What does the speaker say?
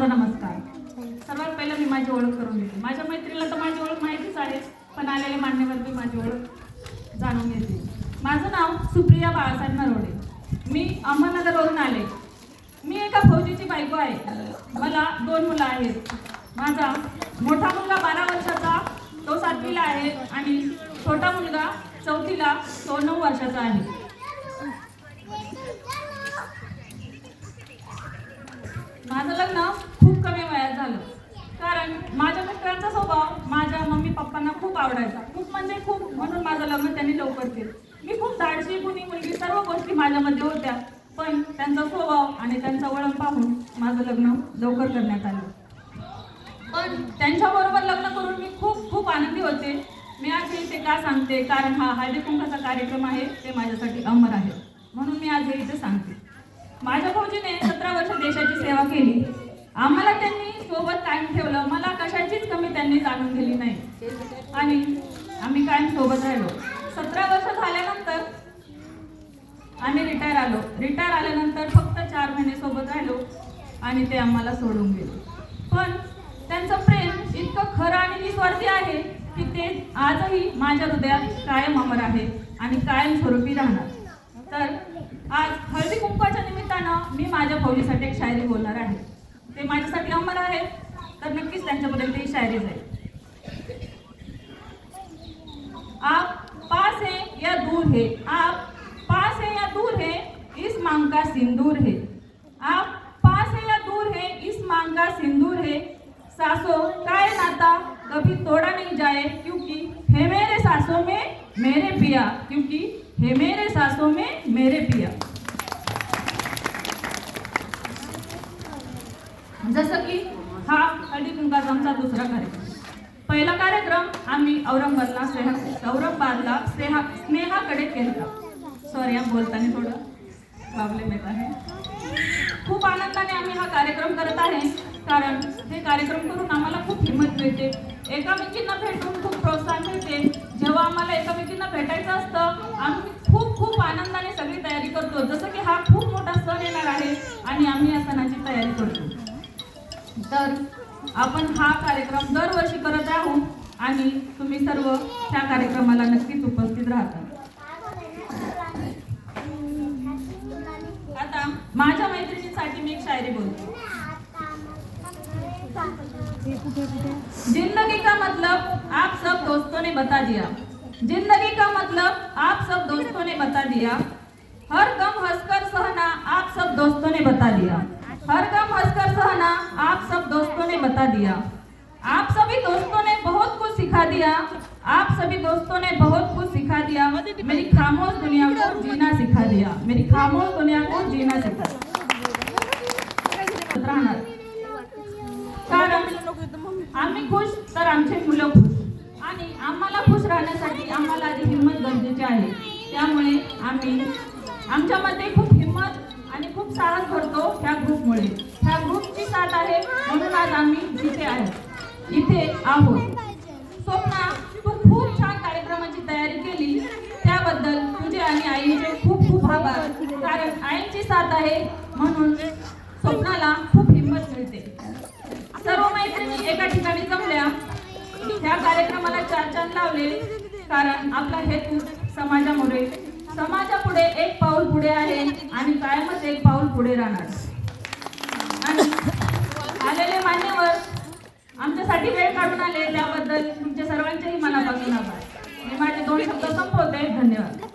माझा नमस्कार. सर्वात पहिलं मी माझी ओळख करून घेते माझ्या मैत्रीला तर माझी ओळख माहितीच आहे पण आलेले मान्यवर मी माझी ओळख जाणून घेते. माझं नाव सुप्रिया बाळासाहेब नरोडे. मी अहमदनगरवरून आले. मी एका फौजीची बायको आहे. मला दोन मुलं आहेत. माझा मोठा मुलगा बारा वर्षाचा तो सातवीला आहे आणि छोटा मुलगा चौथीला तो नऊ वर्षाचा आहे. माझं लग्न खूप कमी वयात झालं कारण माझ्या मित्रांचा स्वभाव माझ्या मम्मी पप्पांना खूप आवडायचा. खूप म्हणजे खूप म्हणून माझं लग्न त्यांनी लवकर केलं. मी खूप धाडशी कुणी मुलगी सर्व गोष्टी माझ्यामध्ये होत्या. पण त्यांचा स्वभाव आणि त्यांचं वळण पाहून माझं लग्न लवकर करण्यात आलं. पण त्यांच्याबरोबर लग्न करून मी खूप खूप आनंदी होते. मी आज इथे का सांगते? कारण हा हळदी कुंकाचा कार्यक्रम आहे ते माझ्यासाठी अमर आहे. म्हणून मी आज हे इथे सांगते. माझ्या भाऊजीने सतरा वर्ष देशाची सेवा केली. आम्हाला त्यांनी सोबत कायम ठेवलं. मला कशाचीच कमी त्यांनी जाणून दिली नाही. आणि आम्ही कायम सोबत राहिलो. सतरा वर्ष झाल्यानंतर आम्ही रिटायर आलो. रिटायर आल्यानंतर फक्त चार महिने सोबत राहिलो आणि ते आम्हाला सोडून गेले. पण त्यांचं प्रेम इतकं खरं आणि निस्वार्थी आहे की ते आजही माझ्या हृदयात कायम अमर आहे आणि कायम स्वरूपी राहणार. तर आज हळदी कुंकवाच्या निमित्तानं मी माझ्या फौजीसाठी एक शायरी बोलणार आहे. ते माझ्यासाठी अमर आहे. तर नक्कीच त्यांच्यापर्यंत ही शायरी जाईल आप पास है या दूर है? आप पास है या दूर है? इस मांग का सिंदूर है. आप पास है या दूर है? इस मांग का सिंदूर है. सासों का नाता? कभी तोड़ा नहीं जाए, क्योंकि है मेरे सासों में मेरे पिया. क्योंकि है मेरे सासों में मेरे पिया. जसं की हा हळदी कुंकाचा आमचा दुसरा कार्यक्रम पहिला कार्यक्रम आम्ही औरंगाबादला स्नेहा औरंगाबादला स्नेहा स्नेहाकडे केला सॉरी आम बोलताना थोडं प्रॉब्लेम येत आहे. खूप आनंदाने आम्ही हा कार्यक्रम करत आहे कारण हे कार्यक्रम करून आम्हाला खूप हिंमत मिळते. एकामेकींना भेटून खूप प्रोत्साहन मिळते. जेव्हा आम्हाला एकामेकींना भेटायचं असतं आम्ही खूप खूप आनंदाने सगळी तयारी करतो. जसं की हा खूप मोठा सण येणार आहे आणि आम्ही या सणाची तयारी करतो. तर आपण हा कार्यक्रम दरवर्षी करत आहोत आणि तुम्ही सर्व त्या कार्यक्रमाला नक्कीच उपस्थित राहता. आता माझ्या मैत्रिणीसाठी मी एक शायरी बोलतो. जिंदगी का मतलब आप सब दोस्तों ने बता दिया. जिंदगी का मतलब आप सब दोस्तों ने बता दिया. हर गम हंसकर सहना आप सब दोस्तों ने बता दिया. हर गम था आप सब दोस्तों ने बता दिया। आप सभी दोस्तों ने बहुत कुछ सिखा दिया। आप सभी दोस्तों ने बहुत कुछ सिखा दिया। मेरी खामोश दुनिया को जीना सिखा दिया। मेरी खामोश दुनिया को जीना सिखा राहणार कारण आम्ही खुश तर आमचे मुलं खुश. आणि आम्हाला खुश राहण्यासाठी आम्हाला आधी हिंमत गरजेची आहे. त्यामुळे आम्ही आमच्यामध्ये खूप हिंमत आणि खूप साहस भरतो ह्या ग्रुपमुळे. ह्या ग्रुप साथ आहे म्हणून आज आम्ही इथे आहे इथे आहोत. स्वप्ना तू खूप छान कार्यक्रमाची तयारी केली. त्याबद्दल तुझे आणि आईचे खूप खूप आभार. कारण आईची साथ आहे म्हणून स्वप्नाला खूप हिंमत मिळते. सर्व मैत्रिणी एका ठिकाणी जमल्या. ह्या कार्यक्रमाला चार चांद लावले. कारण आपला हेतू समाजामुळे. समाजापुढे एक पाऊल पुढे आहे आणि कायमच एक पाऊल पुढे राहणार. आणि आलेले मान्यवर त्याबद्दल तुमच्या सर्वांचेही मनापासून आभार. मी माझे दोन शब्द संपवते. धन्यवाद.